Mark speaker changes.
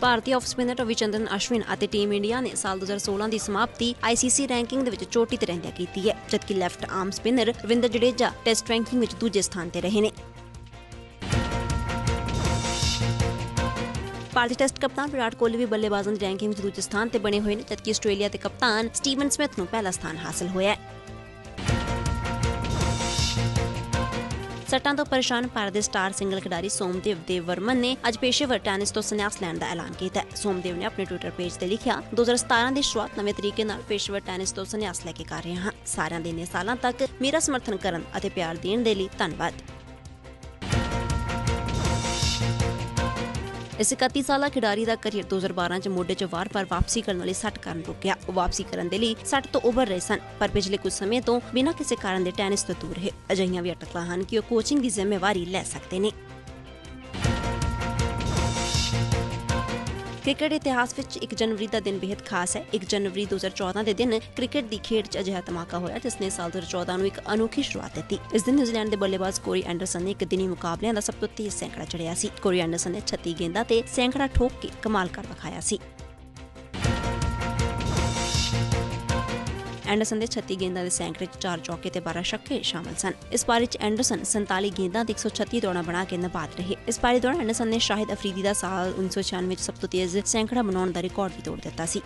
Speaker 1: ਭਾਰਤੀ off spinner Ravichandran Ashwin ਅਤੇ team India ਨੇ ਸਾਲ 2016 ਦੀ ਸਮਾਪਤੀ ਆਈਸੀਸੀ ਰੈਂਕਿੰਗ ਦੇ ਵਿੱਚ ਚੋਟੀ ਤੇ ਰਹਿੰਦਿਆਂ ਕੀਤੀ ਹੈ, ਜਦਕਿ left arm spinner Ravindra Jadeja test ranking ਵਿੱਚ ਦੂਜੇ ਸਥਾਨ ਤੇ ਰਹੇ ਨੇ। ਭਾਰਤੀ ਟੈਸਟ ਕਪਤਾਨ ਵਿਰਾਟ ਕੋਹਲੀ ਵੀ ਬੱਲੇਬਾਜ਼ਾਂ ਦੀ ਰੈਂਕਿੰਗ ਵਿੱਚ ਦੂਜੇ ਸਥਾਨ ਤੇ ਬਣੇ ਹੋਏ ਨੇ, ਜਦਕਿ ਆਸਟ੍ਰੇਲੀਆ ਦੇ ਕਪਤਾਨ ਸਟੀਵਨ ਸਮਿਥ ਨੂੰ ਪਹਿਲਾ ਸਥਾਨ ਹਾਸਲ ਹੋਇਆ ਹੈ। ਸੱਟਾਂ ਤੋਂ ਪਰੇਸ਼ਾਨ ਭਾਰਤ ਦੇ ਸਟਾਰ ਸਿੰਗਲ ਖਿਡਾਰੀ ਸੋਮਦੇਵ ਦੇਵ ਵਰਮਨ ਨੇ ਅੱਜ ਪੇਸ਼ੇਵਰ ਟੈਨਿਸ ਤੋਂ ਸੰਨਿਆਸ ਲੈਣ ਦਾ ਐਲਾਨ ਕੀਤਾ ਹੈ। ਸੋਮਦੇਵ ਨੇ ਆਪਣੇ ਟਵਿੱਟਰ ਪੇਜ ਤੇ ਲਿਖਿਆ 2017 ਦੀ ਸ਼ੁਰੂਆਤ ਨਵੇਂ ਤਰੀਕੇ ਨਾਲ ਪੇਸ਼ੇਵਰ ਟੈਨਿਸ ਤੋਂ ਸੰਨਿਆਸ ਲੈ ਕੇ ਕਰ ਰਿਹਾ ਹਾਂ। ਸਾਰਿਆਂ ਦੇ ਇੰਨੇ ਸਾਲਾਂ ਤੱਕ ਮੇਰਾ ਸਮਰਥਨ ਕਰਨ ਅਤੇ ਪਿਆਰ ਦੇਣ ਦੇ ਲਈ ਧੰਨਵਾਦ। ਇਸ 31 ਸਾਲਾ ਖਿਡਾਰੀ ਦਾ ਕਰੀਅਰ 2012 ਚ ਮੋਢੇ 'ਚ ਵਾਰ-ਵਾਰ ਵਾਪਸੀ ਕਰਨ ਵਾਲੀ ਸੱਟ ਕਾਰਨ ਰੁਕ ਗਿਆ ਉਹ ਵਾਪਸੀ ਕਰਨ ਦੇ ਲਈ ਸੱਟ ਤੋਂ ਉੱਭਰ ਰਹੇ ਸਨ, ਪਰ ਪਿਛਲੇ ਕੁਝ ਸਮੇਂ ਤੋਂ ਬਿਨਾਂ ਕਿਸੇ ਕਾਰਨ ਦੇ ਟੈਨਿਸ ਤੋਂ ਦੂਰ ਰਹੇ। ਅਜਿਹੀਆਂ ਵੀ ਅਟਕਲਾਂ ਹਨ ਕਿ ਉਹ ਕੋਚਿੰਗ ਦੀ ਜ਼ਿੰਮੇਵਾਰੀ ਲੈ ਸਕਦੇ ਨੇ। ਕ੍ਰਿਕਟ ਇਤਿਹਾਸ ਵਿੱਚ 1 ਜਨਵਰੀ ਦਾ ਦਿਨ ਬੇहद ਖਾਸ ਹੈ। 1 ਜਨਵਰੀ 2014 ਦੇ ਦਿਨ ਕ੍ਰਿਕਟ ਦੀ ਖੇਡ 'ਚ ਅਜਿਹਾ ਧਮਾਕਾ ਹੋਇਆ ਜਿਸ ਨੇ ਸਾਲ 2014 ਨੂੰ ਇੱਕ ਅਨੋਖੀ ਸ਼ੁਰੂਆਤ ਦਿੱਤੀ। ਇਸ ਦਿਨ ਨਿਊਜ਼ੀਲੈਂਡ ਦੇ ਬੱਲੇਬਾਜ਼ ਕੋਰੀ ਐਂਡਰਸਨ ਨੇ ਇੱਕ ਦਿਨੀ ਮੁਕਾਬਲਿਆਂ ਦਾ ਸਭ ਤੋਂ ਤੇਜ਼ ਸੈਂਕੜਾ ਚੜਿਆ ਸੀ। ਕੋਰੀ ਐਂਡਰਸਨ ਨੇ 36 ਗੇਂਦਾਂ ਤੇ ਸੈਂਕੜਾ ਠੋਕ ਕੇ ਕਮਾਲ ਕਰ ਵਿਖਾਇਆ ਸੀ। ਐਂਡਰਸਨ ਦੇ 36 ਗੇਂਦਾਂ ਦੇ ਸੈਂਕੜੇ 'ਚ 4 ਚੌਕੇ ਤੇ 12 ਛੱਕੇ ਸ਼ਾਮਲ ਸਨ। ਇਸ ਪਾਰੀ 'ਚ ਐਂਡਰਸਨ 47 ਗੇਂਦਾਂ ਤੇ 136 ਦੌੜਾਂ ਬਣਾ ਕੇ ਨਬਾਦ ਰਹੇ। ਇਸ ਪਾਰੀ ਦੌਰਾਨ ਐਂਡਰਸਨ ਨੇ ਸ਼ਾਹਿਦ ਅਫਰੀਦੀ ਦਾ ਸਾਲ 1996 ਵਿੱਚ ਸਭ ਤੋਂ ਤੇਜ਼ ਸੈਂਕੜਾ ਬਣਾਉਣ ਦਾ ਰਿਕਾਰਡ ਵੀ ਤੋੜ ਦਿੱਤਾ ਸੀ।